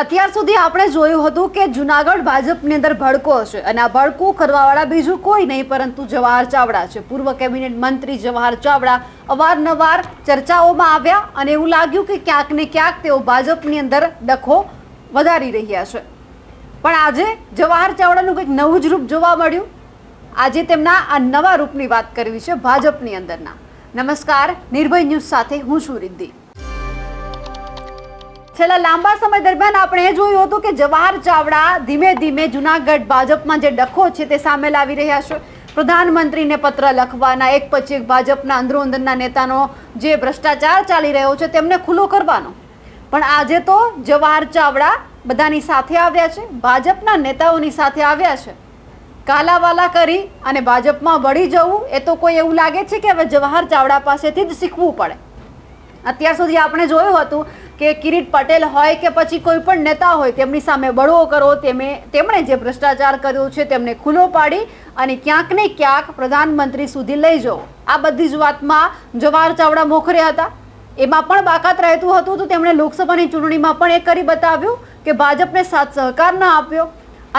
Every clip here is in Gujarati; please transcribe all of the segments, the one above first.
અત્યાર સુધી આપણે જોયું હતું કે જુનાગઢ ભાજપની અંદર ભડકો હશે અને આ ભડકો કરવાવાળા બીજું કોઈ નહીં, પરંતુ જવાહર ચાવડા છે. પૂર્વ કેબિનેટ મંત્રી જવાહર ચાવડા અવારનવાર ચર્ચાઓમાં આવ્યા અને એવું લાગ્યું કે ક્યાંક ને ક્યાંક તેઓ ભાજપની અંદર ડખો વધારી રહ્યા છે. પણ આજે જવાહર ચાવડાનું કંઈક નવું જ રૂપ જોવા મળ્યું. આજે તેમના આ નવા રૂપની વાત કરવી છે ભાજપની અંદરના. નમસ્કાર, નિર્ભય ન્યૂઝ સાથે હું છું રિદ્ધિ. છેલ્લા લાંબા સમય દરમિયાન આપણે એ જોયું હતું કે જવાહર ચાવડા ધીમે ધીમે જુનાગઢ ભાજપમાં જે ડખો છે તે સામે લાવી રહ્યા છે. પ્રધાનમંત્રીને પત્ર લખવાના, એક પછી એક ભાજપના અંદરો અંદરના નેતાનો જે ભ્રષ્ટાચાર ચાલી રહ્યો છે તેમને ખુલ્લો કરવાનો. પણ આજે તો જવાહર ચાવડા બધાની સાથે આવ્યા છે, ભાજપના નેતાઓની સાથે આવ્યા છે. કાલાવાલા કરી અને ભાજપમાં વળી જવું, એ તો કોઈ એવું લાગે છે કે હવે જવાહર ચાવડા પાસેથી જ શીખવું પડે. અત્યાર સુધી આપણે જોયું હતું કે કિરીટ પટેલ હોય કે પછી કોઈ પણ નેતા હોય, તેમની સામે બળવો કરો, તેમે, તેમણે જે ભ્રષ્ટાચાર કર્યો છે તેમને ખુલ્લો પાડી અને ક્યાંક ને ક્યાંક પ્રધાનમંત્રી સુધી લઈ જવો. આ બધી જ વાતમાં જવાહર ચાવડા મોખરે હતા. એમાં પણ બાકાત રહેતું હતું તો તેમણે લોકસભાની ચૂંટણીમાં પણ એ કરી બતાવ્યું કે ભાજપને સાથ સહકાર ન આપ્યો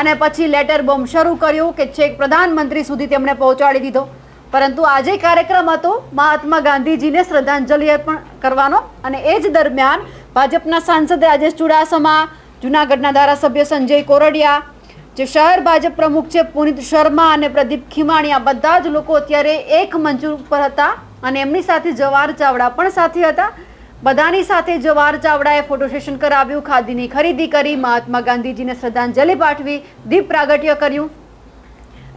અને પછી લેટર બોમ્બ શરૂ કર્યું કે છેક પ્રધાનમંત્રી સુધી તેમણે પહોંચાડી દીધો. પરંતુ આજે કાર્યક્રમ હતો, મહાત્મા ગાંધીજીને શ્રદ્ધાંજલિ અર્પણ કરવાનો અને એ જ દરમિયાન ભાજપના સાંસદ રાજેશ ચુડાસમા, જૂનાગઢના ધારાસભ્ય સંજય કોરડિયા, જે શહેર ભાજપ પ્રમુખ છે પુનિત શર્મા અને પ્રદીપ ખીમાણી બધા જ લોકો અત્યારે એક મંચ ઉપર હતા અને એમની સાથે જવાહર ચાવડા પણ સાથે હતા. બધાની સાથે જવાહર ચાવડાએ ફોટો સેશન કરાવ્યું, ખાદીની ખરીદી કરી, મહાત્મા ગાંધીજીને શ્રદ્ધાંજલિ પાઠવી, દીપ પ્રાગટ્ય કર્યું.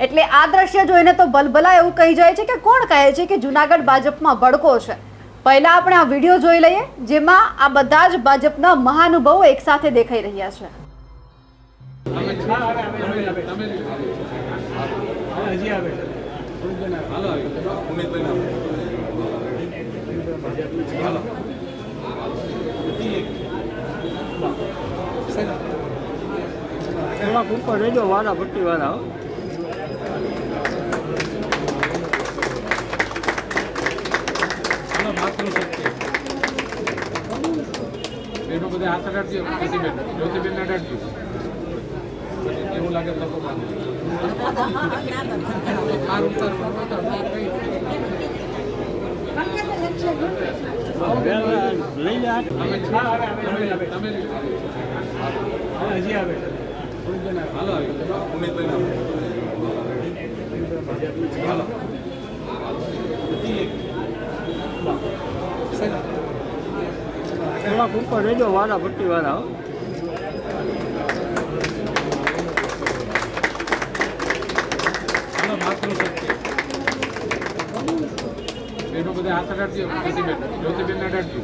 એટલે આ દ્રશ્ય જોઈને તો ભલભલા એવું કહી જાય છે કે કોણ કહે છે કે જુનાગઢ ભાજપમાં ભડકો છે? પહેલા આપણે આ વીડિયો જોઈ લઈએ, જેમાં આ બધા જ ભાજપના મહાનુભાવો એકસાથે દેખાઈ રહ્યા છે. થોડાક ઉપર રહેજો વાળા ભટ્ટી વાળા હાલો માતૃશક્તિ બેનો બધા હાથ અડાડજો જ્યોતિબેન. જ્યોતિબેન એવું હજી આવે. થોડાક ઉપર રહેજો વાળા ભટ્ટી વાળા બેનો બધા હાથ અડાડજો જ્યોતિબેન. જ્યોતિબેન અડાડજો.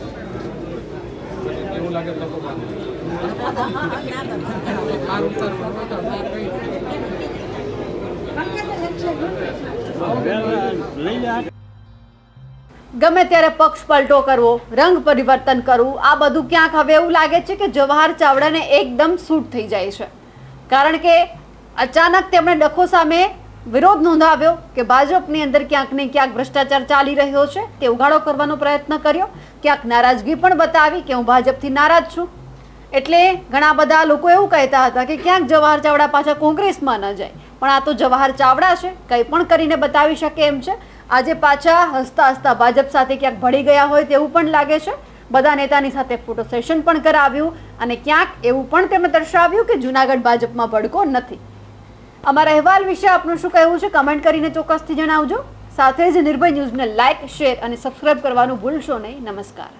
એવું લાગે લોકો લઈ લે. ગમે ત્યારે પક્ષ પલટો કરવો, રંગ પરિવર્તન કરવું, આ બધું ક્યાંક હવે એવું લાગે છે કે જવાહર ચાવડાને એકદમ સૂટ થઈ જાય છે. કારણ કે અચાનક તેમણે ડખો સામે વિરોધ નોંધાવ્યો કે ભાજપની અંદર ક્યાંક ને ક્યાંક ભ્રષ્ટાચાર ચાલી રહ્યો છે, તે ઉઘાડો કરવાનો પ્રયત્ન કર્યો. ક્યાંક નારાજગી પણ બતાવી કે હું ભાજપથી નારાજ છું. એટલે ઘણા બધા લોકો એવું કહેતા હતા કે ક્યાંક જવાહર ચાવડા પાછા કોંગ્રેસમાં ન જાય. પણ આ તો જવાહર ચાવડા છે, કંઈ પણ કરીને બતાવી શકે એમ છે. આજે પાછા હસતા હસતા ભાજપ સાથે ક્યાંક ભળી ગયા હોય તેવું પણ લાગે છે. બધા નેતાની સાથે ફોટો સેશન પણ કરાવ્યું અને ક્યાંક એવું પણ તેમણે દર્શાવ્યું કે જુનાગઢ ભાજપમાં ભડકો નથી. અમારા અહેવાલ વિશે આપનું શું કહેવું છે? કમેન્ટ કરીને ચોક્કસથી જણાવજો. સાથે જ નિર્ભય ન્યૂઝને લાઇક શેર અને સબસ્ક્રાઇબ કરવાનું ભૂલશો નહીં. નમસ્કાર.